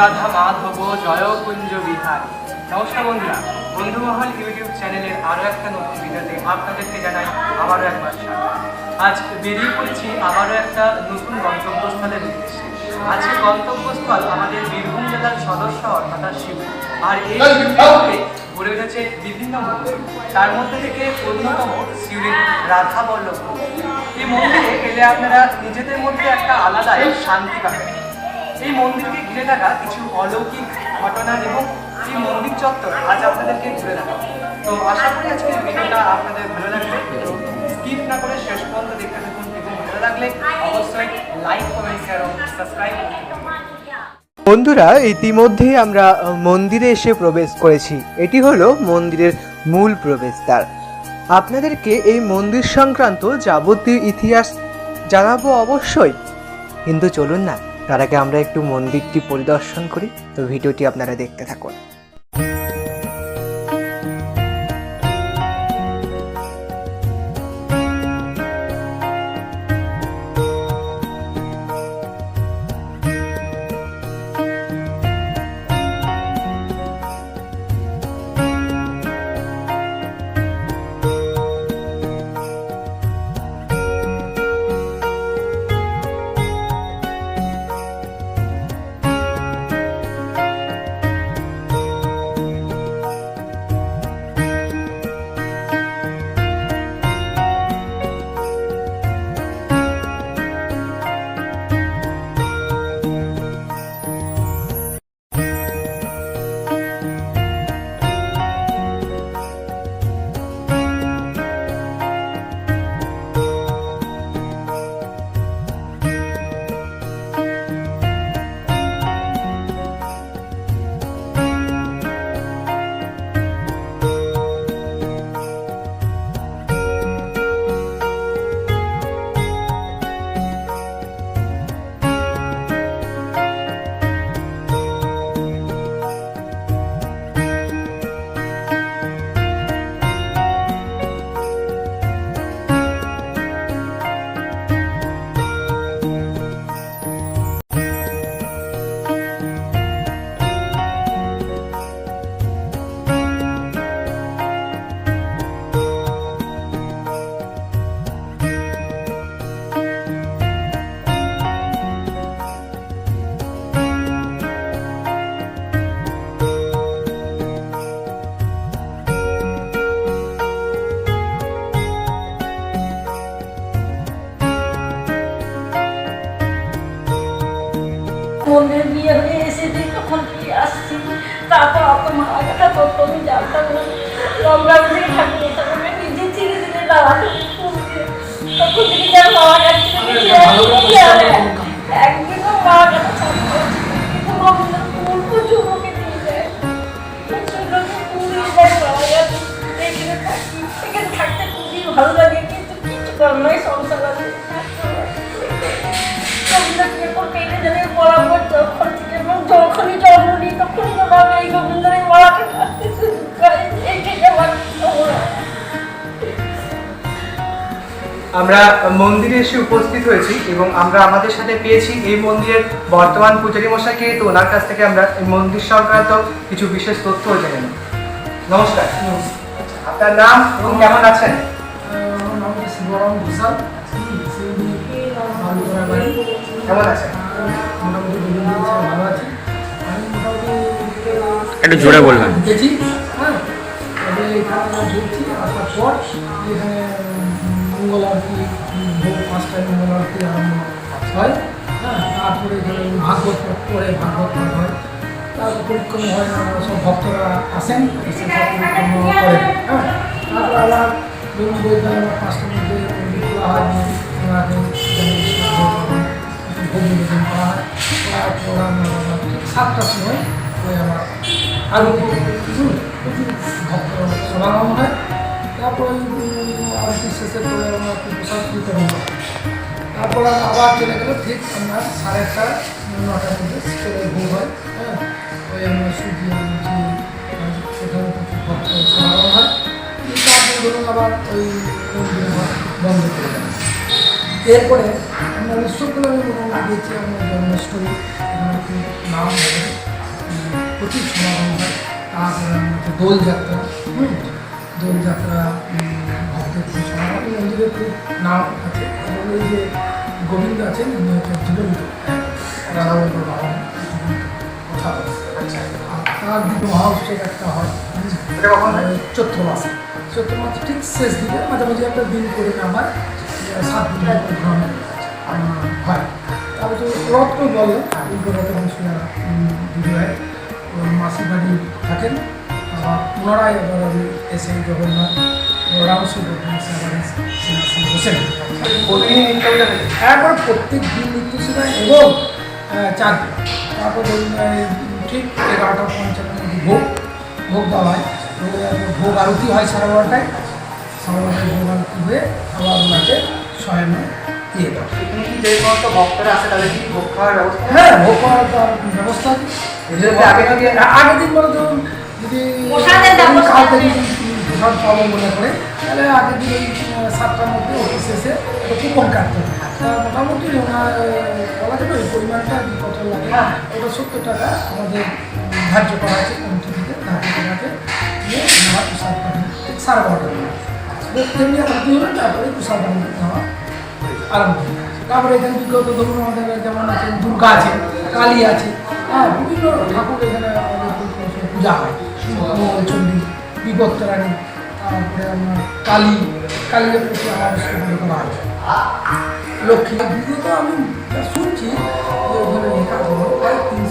রাধা মাধব জয় কুঞ্জ বিহার। নমস্কার বন্ধুরা বন্ধুমহল ইউটিউব চ্যানেলের আরও একটা নতুন ভিডিওতে আপনাদেরকে জানাই আবারও একবার আজ বেরিয়ে পড়েছি আবারও একটা নতুন গন্তব্যস্থলের উদ্দেশ্যে। আজকে গন্তব্যস্থল আমাদের বীরভূম জেলার সদর শহর অর্থাৎ শিবপুর। আর এই গড়ে উঠেছে বিভিন্ন মন্দির। তার মধ্যে থেকে অন্যতম শিউরির রাধা বল্লভ। এই মন্দিরে এলে আপনারা নিজেদের মধ্যে একটা আলাদাই শান্তি পাবেন। এই মন্দিরকে ঘিরে থাকা কিছু অলৌকিক ঘটনা এবং এই মন্দির চত্বর, আজ আপনাদেরকে ঘুরে দেখাবো তো আশা করি আজকের ভিডিওটা আপনাদের ভালো লাগবে স্কিপ না করে শেষ পর্যন্ত দেখতে থাকুন এবং ভালো লাগলে অবশ্যই লাইক কমেন্ট শেয়ার এবং সাবস্ক্রাইব বন্ধুরা, ইতিমধ্যেই আমরা মন্দিরে এসে প্রবেশ করেছি। এটি হলো মন্দিরের মূল প্রবেশদ্বার। আপনাদেরকে এই মন্দির সংক্রান্ত যাবতীয় ইতিহাস জানাব অবশ্যই। কিন্তু চলুন না। তার আগে আমরা একটু মন্দিরটি পরিদর্শন করি। তো ভিডিওটি আপনারা দেখতে থাকুন। মন্দির বিয়ে হয়ে এসেছি তখন ফিরে আসছি? তারপর অত মারা গেছে তত আমি জানতাম না। লকডাউন থেকে থাকি তখন নিজে ধীরে ধীরে দাঁড়াতে তখন থেকে যার মারা গেছে আমরা মন্দিরে এসে উপস্থিত হয়েছি এবং আমরা আমাদের সাথে পেয়েছি এই মন্দিরের বর্তমান পূজারী মশাইকে তো ওনার কাছ থেকে আমরা এই মন্দির সংক্রান্ত কিছু বিশেষ তথ্য জেনে নেব। নমস্কার। আপনার নাম এবং কেমন আছেন? কেমন আছেন? একটু জোরে হ্যাঁ। আসার পর এখানে মঙ্গল আরতি ভোর পাঁচটায় মঙ্গল আরতি আরম্ভ হয়। হ্যাঁ তারপরে এখানে ভাগবত পাঠ করে ভাগবত হয়। তারপর পরিক্রমা হয় আমরা সব ভক্তরা আসেন এসে হ্যাঁ তারপর আবার ধরুন বইটা আবার পাঁচটার মধ্যে নিবেদন করা হয়। আমরা সাতটার সময় ওই আবার আরতি হুম, প্রচুর ভক্ত সমাগম হয়। তারপরে আরতি শেষের আমরা একটু বিতরণ করি তারপর আবার চলে গেলে ঠিক আমরা সাড়ে আটটা নটার মধ্যে চলে ভোগ হয় হ্যাঁ? ওই আমরা সুজি সেখানে প্রচুর ভক্ত হয় ধরুন আবার ওই বন্ধ করে দেয়। এরপরে আমরা আমি মোটামুটি দিয়েছি আমরা জন্মাষ্টমী নাম হবে? প্রচুর সমাগম হয়, তারপরে আমাদের দোলযাত্রা, হুম? দোলযাত্রা ভক্তের সমাগম মন্দিরে খুব নাম আছে। এবং এই যে গোবিন্দ আছেন উনি হচ্ছে জীবন্ত রাধাবন্ত বাবা কথা বলে। আচ্ছা আর তার দিকে মহোৎসব একটা হয় চৈত্র মাসে। চৈত্র মাসে ঠিক শেষ দিকে মাঝামাঝি একটা দিন করে আমার সাত দিন ভ্রমণ হয়। তারপর তো রথ বলে উল্টোটাতে মানুষরা দিদি হয় মাসির বাড়ি থাকেন। পুনরায় আমি এসে জগন্নাথ এসে আবার বসেন একবার প্রত্যেক দিন নিত্য সেবা এবং চার তারপর ঠিক এগারোটা পঞ্চান্ন ভোগ ভোগ দেওয়া হয়। ভোগ আরতি হয় সাড়ে বারোটায় সাড়ে বারোটায় ভোগ আরতি হয়ে আবার ওনাকে শয়নে দিয়ে দেওয়া হয়। যে সমস্ত ভক্তরা আছে তাদের কি ভোগ খাওয়ার ব্যবস্থা? হ্যাঁ ভোগ তার ব্যবস্থা আগের দিন বলে ধরুন যদি কাল থেকে পাবো মনে করে তাহলে আগের দিন ওই সাতটার মধ্যে অফিস এসে কুপন কাটতে তা মোটামুটি ওনার বলা যাবে ওই পরিমাণটা কত লাগে। হ্যাঁ। ওটা সত্তর টাকা আমাদের ধার্য করা আছে কমিটি থেকে ধার্য করা আছে। নিয়ে ওনারা প্রসাদ পাবেন সাড়ে বারোটা তেমনি হলে তারপরে প্রসাদ আরম্ভ তারপরে এখানে বিগত ধরুন আমাদের যেমন আছে দুর্গা আছে কালী আছে হ্যাঁ বিভিন্ন ঠাকুর এখানে আমাদের পূজা হয়। চণ্ডী বিভক্তরানী তারপরে আপনার কালী। কালীকে প্রতি আমার করা হয় লক্ষ্মী বিগত আমি শুনছি, যে ওখানে লেখা ছিল প্রায় তিন